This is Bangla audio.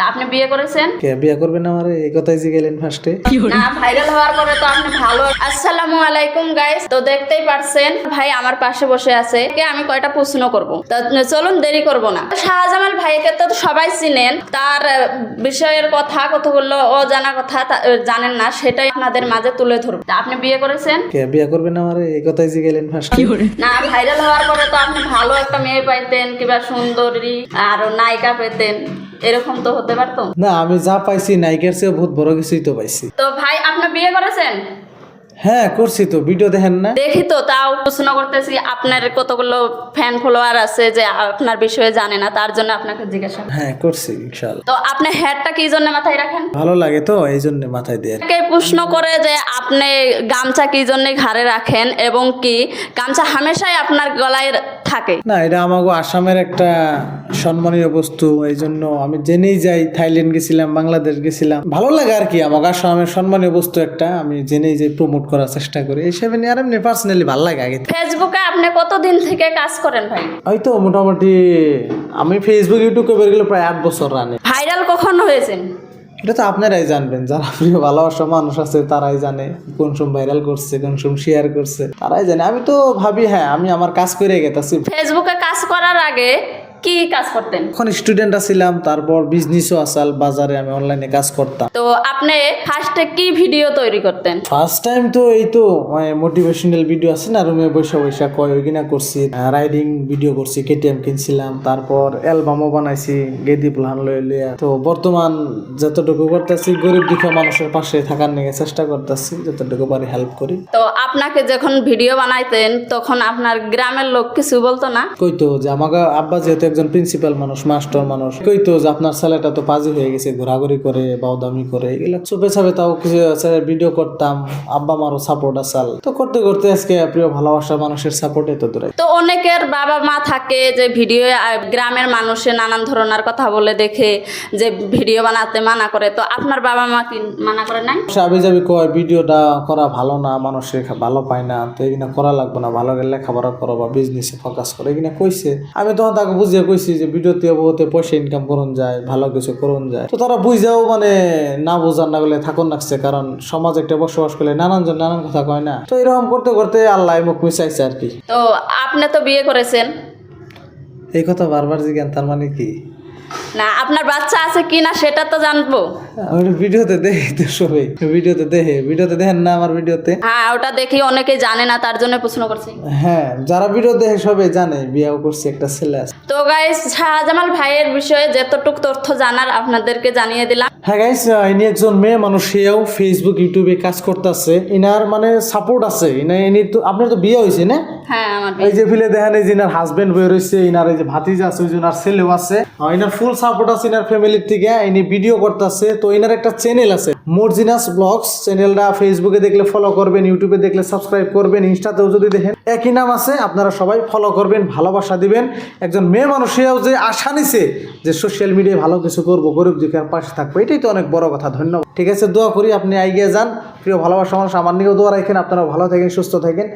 তা আপনি বিয়ে করেছেন? কে বিয়া করবেন আমার? এই কথাই জিগেলেন ফার্স্টে না ভাইরাল হওয়ার পরে তো আপনি ভালো। আসসালামু আলাইকুম গাইস তো দেখতেই পারছেন ভাই আমার পাশে বসে আছে। কে আমি কয়টা প্রশ্ন করব? তো চলুন দেরি করব না। শাহজামাল ভাইকে তো সবাই চিনেন। তার বিষয়ের কথা কতগুলো অজানা কথা তা- জানেন না। সেটাই আপনাদের মাঝে তুলে ধরব। তা আপনি বিয়ে করেছেন? কে বিয়া করবেন আমার? এই কথাই জিগেলেন ফার্স্টে না ভাইরাল হওয়ার পরে তো আপনি ভালো একটা মেয়ে পাইতেন কিংবা সুন্দরী আর নায়িকা পেতেন। এরকম তো হতে পারতো? না আমি যা পাইছি নাইকের চেয়ে বহুত বড় কিছুই তো পাইছি। তো ভাই আপনি বিয়ে করেছেন? হ্যাঁ করছি তো ভিডিও দেখেন না। দেখি তো তাও প্রশ্ন করতেছি আপনার কতগুলো ফ্যান ফলোয়ার আছে যে আপনার বিষয়ে জানে না তার জন্য আপনাকে জিজ্ঞাসা হ্যাঁ করছি ইনশাল্লাহ তো আপনি হেডটা কি জন্য মাথায় রাখেন? ভালো লাগে তো এই জন্য মাথায় দিয়ে। কে প্রশ্ন করে যে আপনি গামছা কি জন্য ঘাড়ে রাখেন এবং কি গামছা হামেশাই আপনার গলায় থাকে? না এটা আমাকে আসামের একটা সম্মানীয় বস্তু এই জন্য আমি জেনেই যাই থাইল্যান্ড গেছিলাম বাংলাদেশ গেছিলাম। ভালো লাগে আর কি আমাকে আসামের সম্মানীয় বস্তু একটা আমি জেনেই যাই প্রমোট করার চেষ্টা করি। এই নিয়ে আর এমনি পার্সোনালি ভালো লাগে আগে। ফেসবুকে আপনি কতদিন থেকে কাজ করেন ভাই? ওই তো মোটামুটি আমি ফেসবুক ইউটিউবে বের গেলে প্রায় আট বছর রানে ভাইরাল কখন হয়েছেন? এটা তো আপনারাই জানবেন যারা প্রিয় ভালোবাসা মানুষ আছে তারাই জানে কোন সময় ভাইরাল করছে কোন সময় শেয়ার করছে তারাই জানে। আমি তো ভাবি হ্যাঁ আমি আমার কাজ করে গেতাছি। ফেসবুকে কাজ করার আগে কি কাজ করতেন? এখন স্টুডেন্ট ছিলাম তারপর বিজনেসও আসাল বাজারে আমি অনলাইনে কাজ করতাম। তো আপনি ফার্স্টে কি ভিডিও তৈরি করতেন? ফার্স্ট টাইম তো এই তো মোটিভেশনাল ভিডিও আছে না রুমে বসে বসে কয় ওইগুলা করছি রাইডিং ভিডিও করছি কেটিএম কিনছিলাম তারপর অ্যালবামও বানাইছি গেদি প্লান লয়ে লিয়া। তো বর্তমান যতটুকু করতেছি গরিব দুঃখ মানুষের পাশে থাকার নিয়ে চেষ্টা করতেছি যতটুকু পারি হেল্প করি। তো আপনাকে যখন ভিডিও বানাইতেন তখন আপনার গ্রামের লোক কিছু বলতো না? কইতো যে আমাকে আব্বা যেহেতু একজন প্রিন্সিপাল মানুষ মাস্টার মানুষ। কইতো যে আপনার ছেলেটা তো পাজি হয়ে গেছে ঘোরাঘুরি করে বাউদামি করে এগুলো চুপে চাপে তাও কিছু ভিডিও করতাম আব্বা মারও সাপোর্ট আসাল তো করতে করতে আজকে প্রিয় ভালোবাসা মানুষের সাপোর্টে তো দূরাই তো অনেকের বাবা মা থাকে যে ভিডিও গ্রামের মানুষে নানান ধরনের কথা বলে দেখে যে ভিডিও বানাতে মানা করে। তো আপনার বাবা মা কি মানা করে নাই? সাবি যাবি কয় ভিডিওটা করা ভালো না মানুষের খা- ভালো পায় না তো এগুলো করা লাগবে না ভালো গেলে লেখাপড়া করো বা বিজনেসে ফোকাস করো। এগুলো কইছে। আমি তখন তাকে বুঝিয়ে কইছি যে ভিডিওতে অবহতে পয়সা ইনকাম করুন যায় ভালো কিছু করুন যায়। তো তারা বুঝাও মানে না বোঝার না বলে থাকুন লাগছে কারণ সমাজ একটা বসবাস করলে নানান জন নানান কথা কয় না। তো এরকম করতে করতে আল্লাহ মুখ মিশাইছে আর কি। তো আপনি তো বিয়ে করেছেন? এই কথা বারবার জিজ্ঞান তার মানে কি? না আপনার বাচ্চা আছে কি না সেটা তো জানব। আমি ভিডিওতে দেখি তো সবাই। ভিডিওতে দেখে। ভিডিওতে দেখেন না আমার ভিডিওতে? হ্যাঁ ওটা দেখি অনেকে জানে না তার জন্য প্রশ্ন করছি। হ্যাঁ যারা ভিডিও দেখে সবাই জানে বিয়াও করছে একটা ছেলে আছে। তো গাইস শাহজামাল ভাইয়ের বিষয়ে যতটুক তথ্য জানার আপনাদেরকে জানিয়ে দিলাম। হ্যাঁ গাইস ইনি একজন মেয়ে মানুষ সেও ফেসবুক ইউটিউবে কাজ করতেছে। ইনার মানে সাপোর্ট আছে। ইনা ইনি তো আপনার তো বিয়ে হয়েছে না? হ্যাঁ আমার এই যে ফিলে দেখেন এই যে ইনার হাজবেন্ড বয়ে রয়েছে ইনার এই যে ভাতিজা আছে ওই যে ইনার ছেলেও আছে। ইনার ফুল সাপোর্ট আছে ইনার ফ্যামিলির থেকে, ইনি ভিডিও করতেছে। তো ইনার একটা চ্যানেল আছে, মর্জিনাস ব্লগস। চ্যানেলটা ফেসবুকে দেখলে ফলো করবেন ইউটিউবে দেখলে সাবস্ক্রাইব করবেন ইনস্টাতেও যদি দেখেন একই নাম আছে, আপনারা সবাই ফলো করবেন, ভালোবাসা দিবেন। একজন মেয়ে মানুষেও যে আশা নিছে যে সোশ্যাল মিডিয়ায় ভালো কিছু করব, গরিব দুঃখের পাশে থাকব, এটাই তো অনেক বড় কথা, ধন্যবাদ। ঠিক আছে, দোয়া করি আপনি এগিয়ে যান, প্রিয় ভালোবাসা মানুষ, আমার নিয়েও দোয়া রাখেন আপনারা ভালো থাকেন, সুস্থ থাকেন